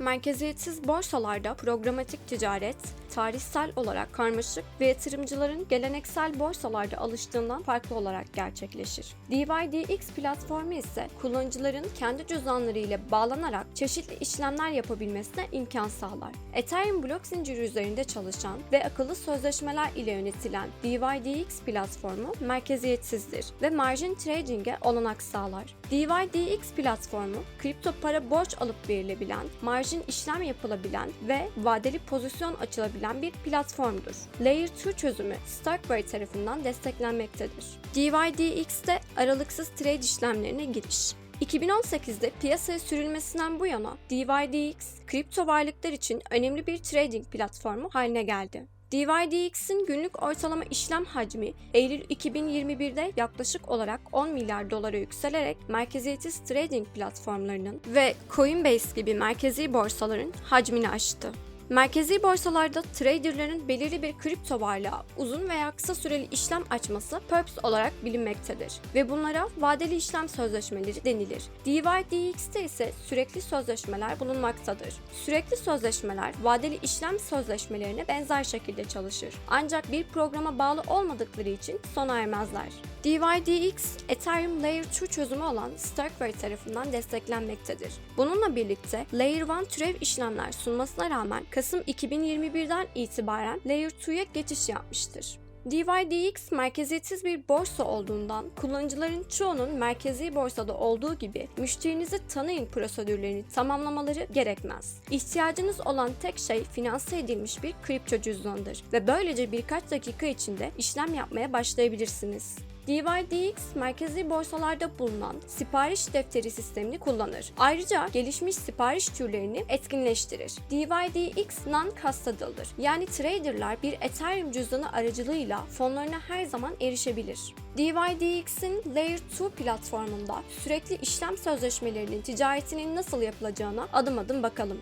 Merkeziyetsiz borsalarda programatik ticaret, tarihsel olarak karmaşık ve yatırımcıların geleneksel borsalarda alıştığından farklı olarak gerçekleşir. DYDX platformu ise kullanıcıların kendi cüzdanları ile bağlanarak çeşitli işlemler yapabilmesine imkan sağlar. Ethereum blok zinciri üzerinde çalışan ve akıllı sözleşmeler ile yönetilen DYDX platformu merkeziyetsizdir ve margin trading'e olanak sağlar. DYDX platformu kripto para borç alıp verilebilen, margin işlem yapılabilen ve vadeli pozisyon açılabilen bir platformdur. Layer 2 çözümü Starkware tarafından desteklenmektedir. DYDX'te aralıksız trade işlemlerine giriş. 2018'de piyasaya sürülmesinden bu yana DYDX, kripto varlıklar için önemli bir trading platformu haline geldi. DYDX'in günlük ortalama işlem hacmi Eylül 2021'de yaklaşık olarak 10 milyar dolara yükselerek merkeziyetsiz trading platformlarının ve Coinbase gibi merkezi borsaların hacmini aştı. Merkezi borsalarda traderların belirli bir kripto varlığa uzun veya kısa süreli işlem açması perps olarak bilinmektedir ve bunlara vadeli işlem sözleşmeleri denilir. DYDX'te ise sürekli sözleşmeler bulunmaktadır. Sürekli sözleşmeler vadeli işlem sözleşmelerine benzer şekilde çalışır. Ancak bir programa bağlı olmadıkları için sona ermezler. DYDX, Ethereum Layer 2 çözümü olan Starkware tarafından desteklenmektedir. Bununla birlikte Layer 1 türev işlemler sunmasına rağmen Kasım 2021'den itibaren Layer 2'ye geçiş yapmıştır. DYDX merkeziyetsiz bir borsa olduğundan kullanıcıların çoğunun merkezi borsada olduğu gibi müşterinizi tanıyın prosedürlerini tamamlamaları gerekmez. İhtiyacınız olan tek şey finanse edilmiş bir kripto cüzdanıdır ve böylece birkaç dakika içinde işlem yapmaya başlayabilirsiniz. DYDX merkezi borsalarda bulunan sipariş defteri sistemini kullanır. Ayrıca gelişmiş sipariş türlerini etkinleştirir. DYDX non-custodial'dır. Yani traderlar bir Ethereum cüzdanı aracılığıyla fonlarına her zaman erişebilir. DYDX'in Layer 2 platformunda sürekli işlem sözleşmelerinin ticaretinin nasıl yapılacağına adım adım bakalım.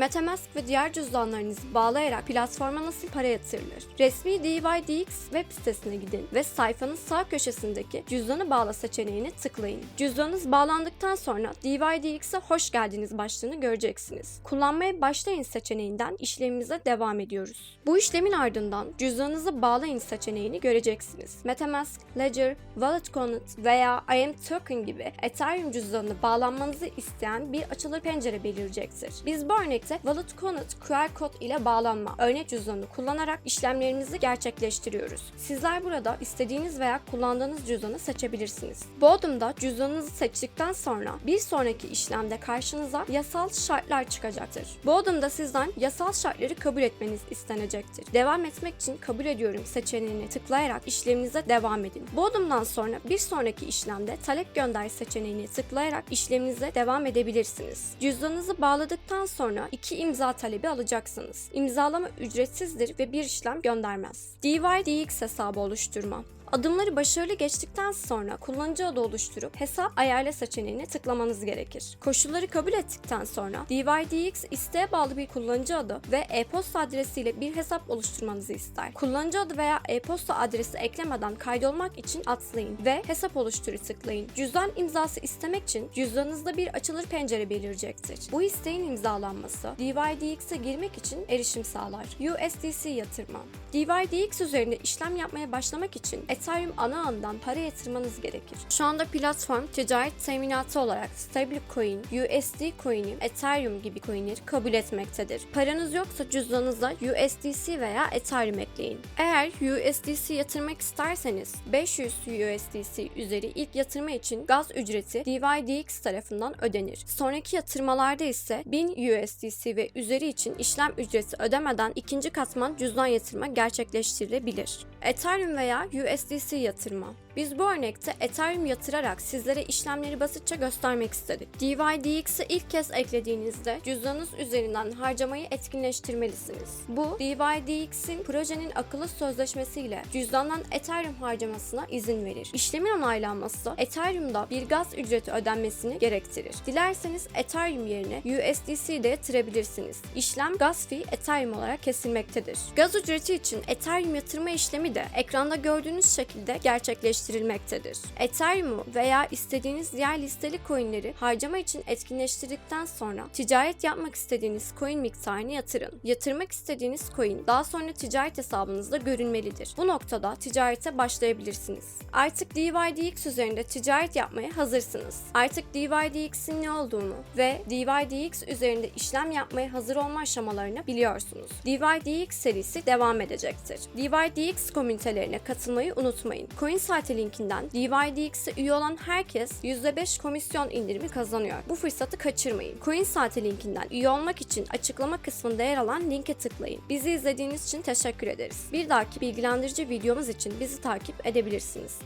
Metamask ve diğer cüzdanlarınızı bağlayarak platforma nasıl para yatırılır? Resmi DYDX web sitesine gidin ve sayfanın sağ köşesindeki cüzdanı bağla seçeneğine tıklayın. Cüzdanınız bağlandıktan sonra DYDX'e hoş geldiniz başlığını göreceksiniz. Kullanmaya başlayın seçeneğinden işlemimize devam ediyoruz. Bu işlemin ardından cüzdanınızı bağlayın seçeneğini göreceksiniz. Metamask, Ledger, Wallet Connect veya IM Token gibi Ethereum cüzdanına bağlanmanızı isteyen bir açılır pencere belirecektir. Biz bu örnek örnekte Wallet Connect QR kod ile bağlanma örnek cüzdanını kullanarak işlemlerimizi gerçekleştiriyoruz. Sizler burada istediğiniz veya kullandığınız cüzdanı seçebilirsiniz. Bu adımda cüzdanınızı seçtikten sonra bir sonraki işlemde karşınıza yasal şartlar çıkacaktır. Bu adımda sizden yasal şartları kabul etmeniz istenecektir. Devam etmek için kabul ediyorum seçeneğine tıklayarak işleminize devam edin. Bu adımdan sonra bir sonraki işlemde talep gönder seçeneğine tıklayarak işleminize devam edebilirsiniz. Cüzdanınızı bağladıktan sonra iki imza talebi alacaksınız. İmzalama ücretsizdir ve bir işlem göndermez. DYDX hesabı oluşturma. Adımları başarılı geçtikten sonra kullanıcı adı oluşturup hesap ayarla seçeneğine tıklamanız gerekir. Koşulları kabul ettikten sonra DYDX isteğe bağlı bir kullanıcı adı ve e-posta adresiyle bir hesap oluşturmanızı ister. Kullanıcı adı veya e-posta adresi eklemeden kaydolmak için atlayın ve hesap oluşturu tıklayın. Cüzdan imzası istemek için cüzdanınızda bir açılır pencere belirecektir. Bu isteğin imzalanması DYDX'e girmek için erişim sağlar. USDC yatırma. DYDX üzerinde işlem yapmaya başlamak için Ethereum ana ağından para yatırmanız gerekir. Şu anda platform ticaret teminatı olarak stablecoin, USD coin'i, Ethereum gibi coin'leri kabul etmektedir. Paranız yoksa cüzdanınıza USDC veya Ethereum ekleyin. Eğer USDC yatırmak isterseniz 500 USDC üzeri ilk yatırma için gaz ücreti DYDX tarafından ödenir. Sonraki yatırmalarda ise 1000 USDC ve üzeri için işlem ücreti ödemeden ikinci katman cüzdan yatırma gerçekleştirilebilir. Ethereum veya USDC yatırma. Biz bu örnekte Ethereum yatırarak sizlere işlemleri basitçe göstermek istedik. DYDX'i ilk kez eklediğinizde cüzdanınız üzerinden harcamayı etkinleştirmelisiniz. Bu DYDX'in projenin akıllı sözleşmesiyle cüzdandan Ethereum harcamasına izin verir. İşlemin onaylanması Ethereum'da bir gaz ücreti ödenmesini gerektirir. Dilerseniz Ethereum yerine USDC de yatırabilirsiniz. İşlem gaz fee Ethereum olarak kesilmektedir. Gaz ücreti için Ethereum yatırma işlemi de ekranda gördüğünüz şekilde gerçekleştirilir etkinleştirilmektedir. Ethereum'u veya istediğiniz diğer listeli coinleri harcama için etkinleştirdikten sonra ticaret yapmak istediğiniz coin miktarını yatırın. Yatırmak istediğiniz coin daha sonra ticaret hesabınızda görünmelidir. Bu noktada ticarete başlayabilirsiniz. Artık DYDX üzerinde ticaret yapmaya hazırsınız. Artık DYDX'in ne olduğunu ve DYDX üzerinde işlem yapmaya hazır olma aşamalarını biliyorsunuz. DYDX serisi devam edecektir. DYDX komünitelerine katılmayı unutmayın. Coin saati linkinden DYDX'e üye olan herkes %5 komisyon indirimi kazanıyor. Bu fırsatı kaçırmayın. Coin saati linkinden üye olmak için açıklama kısmında yer alan linke tıklayın. Bizi izlediğiniz için teşekkür ederiz. Bir dahaki bilgilendirici videomuz için bizi takip edebilirsiniz.